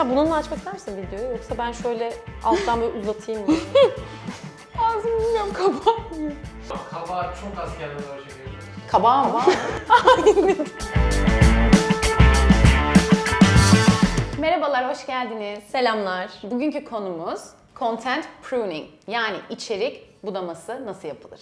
Dişa bununla açmak ister misin videoyu yoksa ben şöyle alttan böyle uzatayım mı? Ağzım bilmiyorum kapatmıyor. Kabağı çok az kendine doğru çekiyorsun. Kabağı mı? Merhabalar, hoş geldiniz. Selamlar. Bugünkü konumuz content pruning yani içerik budaması nasıl yapılır?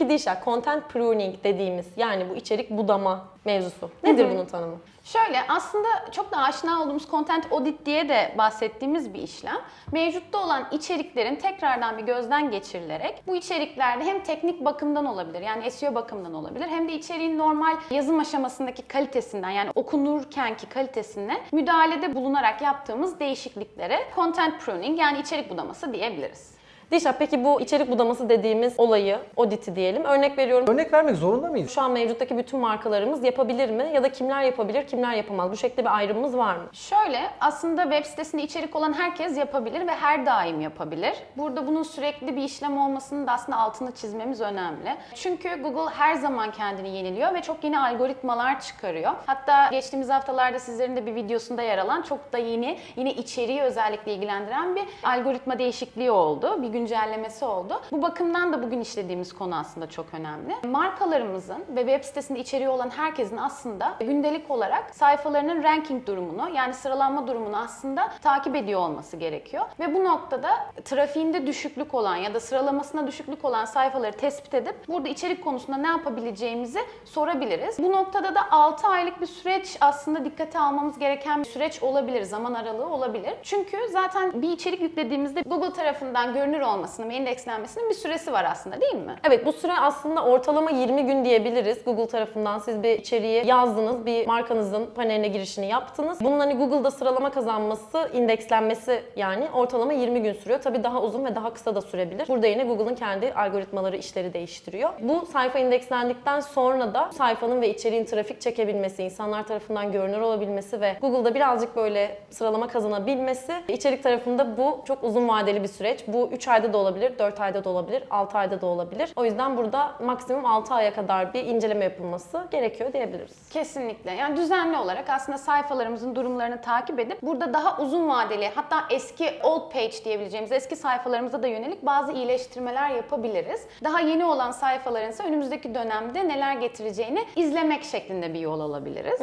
Peki Dişa, content pruning dediğimiz yani bu içerik budama mevzusu. Nedir bunun tanımı? Şöyle aslında çok da aşina olduğumuz content audit diye de bahsettiğimiz bir işlem. Mevcutta olan içeriklerin tekrardan bir gözden geçirilerek bu içeriklerde hem teknik bakımdan olabilir yani SEO bakımından olabilir hem de içeriğin normal yazım aşamasındaki kalitesinden yani okunurkenki kalitesine müdahalede bulunarak yaptığımız değişikliklere content pruning yani içerik budaması diyebiliriz. Dişa peki bu içerik budaması dediğimiz olayı, auditi diyelim. Örnek veriyorum. Örnek vermek zorunda mıyız? Şu an mevcuttaki bütün markalarımız yapabilir mi? Ya da kimler yapabilir, kimler yapamaz? Bu şekilde bir ayrımımız var mı? Şöyle aslında web sitesinde içerik olan herkes yapabilir ve her daim yapabilir. Burada bunun sürekli bir işlem olmasının da aslında altını çizmemiz önemli. Çünkü Google her zaman kendini yeniliyor ve çok yeni algoritmalar çıkarıyor. Hatta geçtiğimiz haftalarda sizlerin de bir videosunda yer alan çok da yeni, yine içeriği özellikle ilgilendiren bir algoritma değişikliği oldu. Bir güncellemesi oldu. Bu bakımdan da bugün işlediğimiz konu aslında çok önemli. Markalarımızın ve web sitesinde içeriği olan herkesin aslında gündelik olarak sayfalarının ranking durumunu yani sıralanma durumunu aslında takip ediyor olması gerekiyor. Ve bu noktada trafiğinde düşüklük olan ya da sıralamasına düşüklük olan sayfaları tespit edip burada içerik konusunda ne yapabileceğimizi sorabiliriz. Bu noktada da 6 aylık bir süreç aslında dikkate almamız gereken bir süreç olabilir, zaman aralığı olabilir. Çünkü zaten bir içerik yüklediğimizde Google tarafından görünür olmasının ve indekslenmesinin bir süresi var aslında değil mi? Evet bu süre aslında ortalama 20 gün diyebiliriz. Google tarafından siz bir içeriği yazdınız, bir markanızın paneline girişini yaptınız. Bunun hani Google'da sıralama kazanması, indekslenmesi yani ortalama 20 gün sürüyor. Tabii daha uzun ve daha kısa da sürebilir. Burada yine Google'ın kendi algoritmaları işleri değiştiriyor. Bu sayfa indekslendikten sonra da sayfanın ve içeriğin trafik çekebilmesi, insanlar tarafından görünür olabilmesi ve Google'da birazcık böyle sıralama kazanabilmesi içerik tarafında bu çok uzun vadeli bir süreç. Bu 3 ayda da olabilir, 4 ayda da olabilir, 6 ayda da olabilir. O yüzden burada maksimum 6 aya kadar bir inceleme yapılması gerekiyor diyebiliriz. Kesinlikle. Yani düzenli olarak aslında sayfalarımızın durumlarını takip edip burada daha uzun vadeli hatta eski old page diyebileceğimiz eski sayfalarımıza da yönelik bazı iyileştirmeler yapabiliriz. Daha yeni olan sayfaların ise önümüzdeki dönemde neler getireceğini izlemek şeklinde bir yol alabiliriz.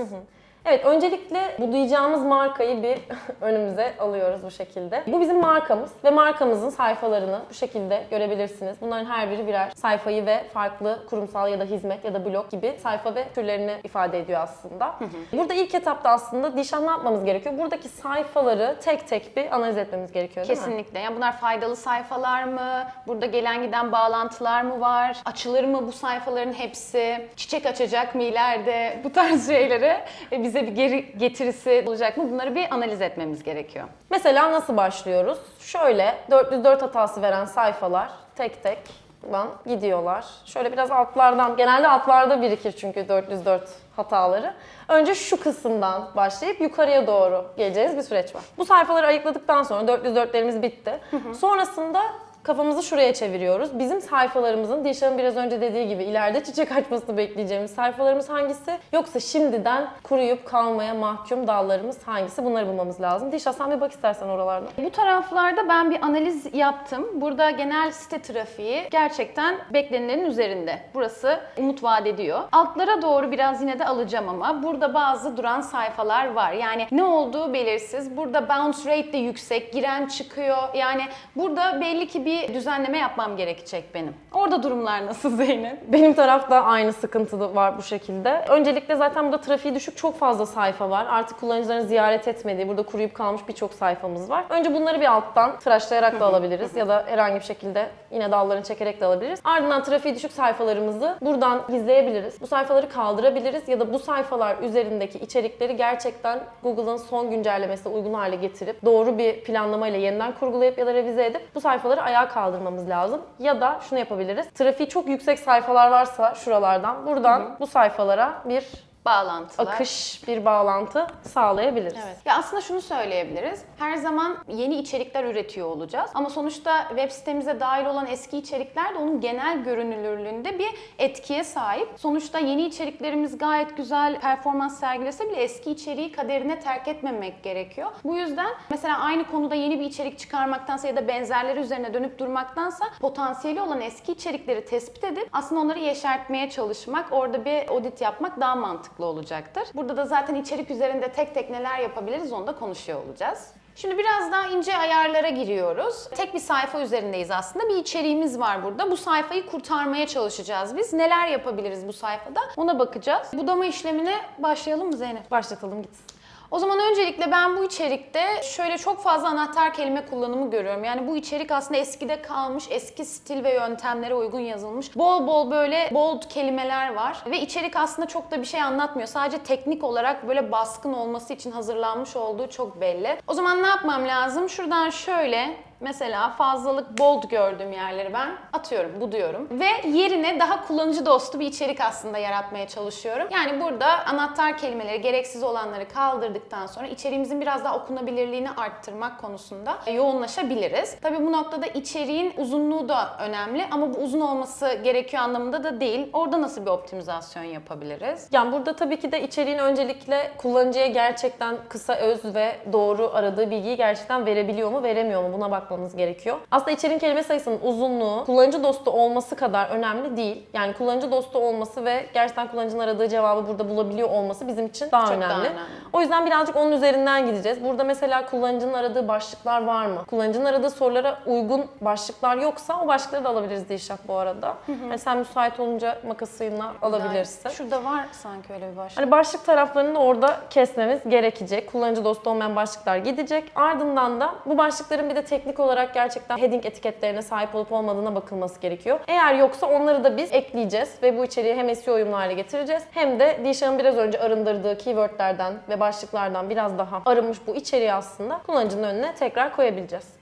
Evet, öncelikle bu duyacağımız markayı bir önümüze alıyoruz bu şekilde. Bu bizim markamız ve markamızın sayfalarını bu şekilde görebilirsiniz. Bunların her biri birer sayfayı ve farklı kurumsal ya da hizmet ya da blog gibi sayfa ve türlerini ifade ediyor aslında. Burada ilk etapta aslında Dişan ne yapmamız gerekiyor? Buradaki sayfaları tek tek bir analiz etmemiz gerekiyor değil mi? Kesinlikle. Yani bunlar faydalı sayfalar mı? Burada gelen giden bağlantılar mı var? Açılır mı bu sayfaların hepsi? Çiçek açacak mı ileride? Bu tarz şeylere e, bize bir geri getirisi olacak mı? Bunları bir analiz etmemiz gerekiyor. Mesela nasıl başlıyoruz? Şöyle 404 hatası veren sayfalar tek tek buradan gidiyorlar. Şöyle biraz altlardan, genelde altlarda birikir çünkü 404 hataları. Önce şu kısımdan başlayıp yukarıya doğru geleceğiniz bir süreç var. Bu sayfaları ayıkladıktan sonra 404'lerimiz bitti. Sonrasında kafamızı şuraya çeviriyoruz. Bizim sayfalarımızın, Dişan'ın biraz önce dediği gibi ileride çiçek açmasını bekleyeceğimiz sayfalarımız hangisi? Yoksa şimdiden kuruyup kalmaya mahkum dallarımız hangisi? Bunları bulmamız lazım. Dişan sen bir bak istersen oralarda. Bu taraflarda ben bir analiz yaptım. Burada genel site trafiği gerçekten beklenilenin üzerinde. Burası umut vaat ediyor. Altlara doğru biraz yine de alacağım ama burada bazı duran sayfalar var. Yani ne olduğu belirsiz. Burada bounce rate de yüksek. Giren çıkıyor. Yani burada belli ki bir düzenleme yapmam gerekecek benim. Orada durumlar nasıl Zeynep? Benim tarafta aynı sıkıntı var bu şekilde. Öncelikle zaten burada trafiği düşük çok fazla sayfa var. Artık kullanıcıların ziyaret etmediği, burada kuruyup kalmış birçok sayfamız var. Önce bunları bir alttan tıraşlayarak da alabiliriz ya da herhangi bir şekilde yine dallarını çekerek de alabiliriz. Ardından trafiği düşük sayfalarımızı buradan gizleyebiliriz. Bu sayfaları kaldırabiliriz ya da bu sayfalar üzerindeki içerikleri gerçekten Google'ın son güncellemesine uygun hale getirip doğru bir planlamayla yeniden kurgulayıp ya da revize edip bu sayfaları ayağa kaldırmamız lazım. Ya da şunu yapabiliriz. Trafiği çok yüksek sayfalar varsa şuralardan buradan bu sayfalara bir bağlantılar. akış bir bağlantı sağlayabiliriz. Evet. Ya aslında şunu söyleyebiliriz. Her zaman yeni içerikler üretiyor olacağız. Ama sonuçta web sitemize dahil olan eski içerikler de onun genel görünürlüğünde bir etkiye sahip. Sonuçta yeni içeriklerimiz gayet güzel performans sergilese bile eski içeriği kaderine terk etmemek gerekiyor. Bu yüzden mesela aynı konuda yeni bir içerik çıkarmaktansa ya da benzerleri üzerine dönüp durmaktansa potansiyeli olan eski içerikleri tespit edip aslında onları yeşertmeye çalışmak, orada bir audit yapmak daha mantıklı olacaktır. Burada da zaten içerik üzerinde tek tek neler yapabiliriz onu da konuşuyor olacağız. Şimdi biraz daha ince ayarlara giriyoruz. Tek bir sayfa üzerindeyiz aslında. Bir içeriğimiz var burada. Bu sayfayı kurtarmaya çalışacağız biz. Neler yapabiliriz bu sayfada? Ona bakacağız. Budama işlemine başlayalım mı Zeynep? Başlatalım gitsin. O zaman öncelikle ben bu içerikte şöyle çok fazla anahtar kelime kullanımı görüyorum. Yani bu içerik aslında eskide kalmış, eski stil ve yöntemlere uygun yazılmış. Bol bol böyle bold kelimeler var. Ve içerik aslında çok da bir şey anlatmıyor. Sadece teknik olarak böyle baskın olması için hazırlanmış olduğu çok belli. O zaman ne yapmam lazım? Şuradan şöyle Mesela fazlalık bold gördüğüm yerleri ben atıyorum, bu diyorum. Ve yerine daha kullanıcı dostu bir içerik aslında yaratmaya çalışıyorum. Yani burada anahtar kelimeleri, gereksiz olanları kaldırdıktan sonra içeriğimizin biraz daha okunabilirliğini arttırmak konusunda yoğunlaşabiliriz. Tabii bu noktada içeriğin uzunluğu da önemli ama bu uzun olması gerekiyor anlamında da değil. Orada nasıl bir optimizasyon yapabiliriz? Yani burada tabii ki de içeriğin öncelikle kullanıcıya gerçekten kısa, öz ve doğru aradığı bilgiyi gerçekten verebiliyor mu, veremiyor mu buna bakmamız gerekiyor. Aslında içeriğin kelime sayısının uzunluğu kullanıcı dostu olması kadar önemli değil. Yani kullanıcı dostu olması ve gerçekten kullanıcının aradığı cevabı burada bulabiliyor olması bizim için daha Çok önemli. daha önemli. O yüzden birazcık onun üzerinden gideceğiz. Burada mesela kullanıcının aradığı başlıklar var mı? Kullanıcının aradığı sorulara uygun başlıklar yoksa o başlıkları da alabiliriz Dilşah bu arada. Yani sen müsait olunca makasıyla alabilirsin. Şurada var sanki öyle bir başlık. Hani başlık taraflarını da orada kesmemiz gerekecek. Kullanıcı dostu olmayan başlıklar gidecek. Ardından da bu başlıkların bir de teknik olarak gerçekten heading etiketlerine sahip olup olmadığına bakılması gerekiyor. Eğer yoksa onları da biz ekleyeceğiz ve bu içeriği hem SEO uyumlu getireceğiz hem de Dilşah'ın biraz önce arındırdığı keywordlerden ve başlıklardan biraz daha arınmış bu içeriği aslında kullanıcının önüne tekrar koyabileceğiz.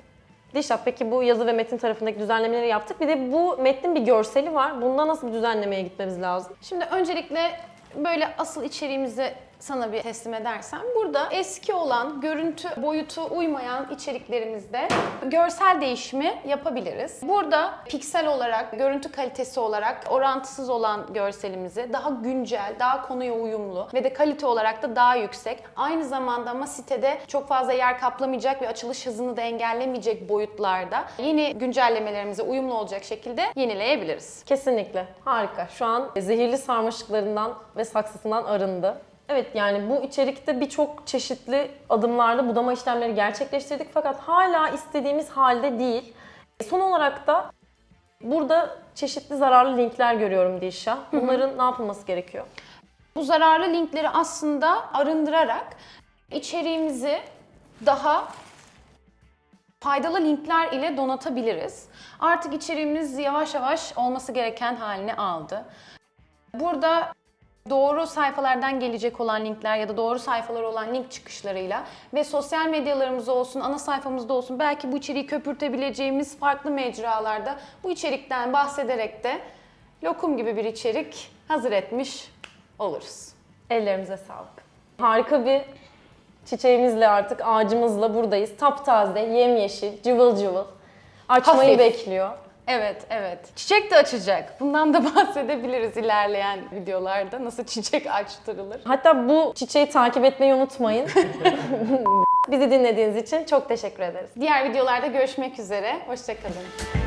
Dilşah peki bu yazı ve metin tarafındaki düzenlemeleri yaptık. Bir de bu metnin bir görseli var. Bunda nasıl bir düzenlemeye gitmemiz lazım? Şimdi öncelikle böyle asıl içeriğimizi sana bir teslim edersem burada eski olan görüntü boyutu uymayan içeriklerimizde görsel değişimi yapabiliriz. Burada piksel olarak, görüntü kalitesi olarak orantısız olan görselimizi daha güncel, daha konuya uyumlu ve de kalite olarak da daha yüksek. Aynı zamanda ama sitede çok fazla yer kaplamayacak ve açılış hızını da engellemeyecek boyutlarda yeni güncellemelerimize uyumlu olacak şekilde yenileyebiliriz. Kesinlikle. Harika. Şu an zehirli sarmaşıklarından ve saksısından arındı. Evet yani bu içerikte birçok çeşitli adımlarda budama işlemleri gerçekleştirdik fakat hala istediğimiz halde değil. Son olarak da burada çeşitli zararlı linkler görüyorum Dilşah. Bunların ne yapılması gerekiyor? Bu zararlı linkleri aslında arındırarak içeriğimizi daha faydalı linkler ile donatabiliriz. Artık içeriğimiz yavaş yavaş olması gereken halini aldı. Burada doğru sayfalardan gelecek olan linkler ya da doğru sayfalar olan link çıkışlarıyla ve sosyal medyalarımız olsun, ana sayfamızda olsun belki bu içeriği köpürtebileceğimiz farklı mecralarda bu içerikten bahsederek de lokum gibi bir içerik hazır etmiş oluruz. Ellerimize sağlık. Harika bir çiçeğimizle artık ağacımızla buradayız. Taptaze, yemyeşil, cıvıl cıvıl. Açmayı Hafif. bekliyor. Evet, evet. Çiçek de açacak. Bundan da bahsedebiliriz ilerleyen videolarda. Nasıl çiçek açtırılır. Hatta bu çiçeği takip etmeyi unutmayın. Bizi dinlediğiniz için çok teşekkür ederiz. Diğer videolarda görüşmek üzere. Hoşçakalın.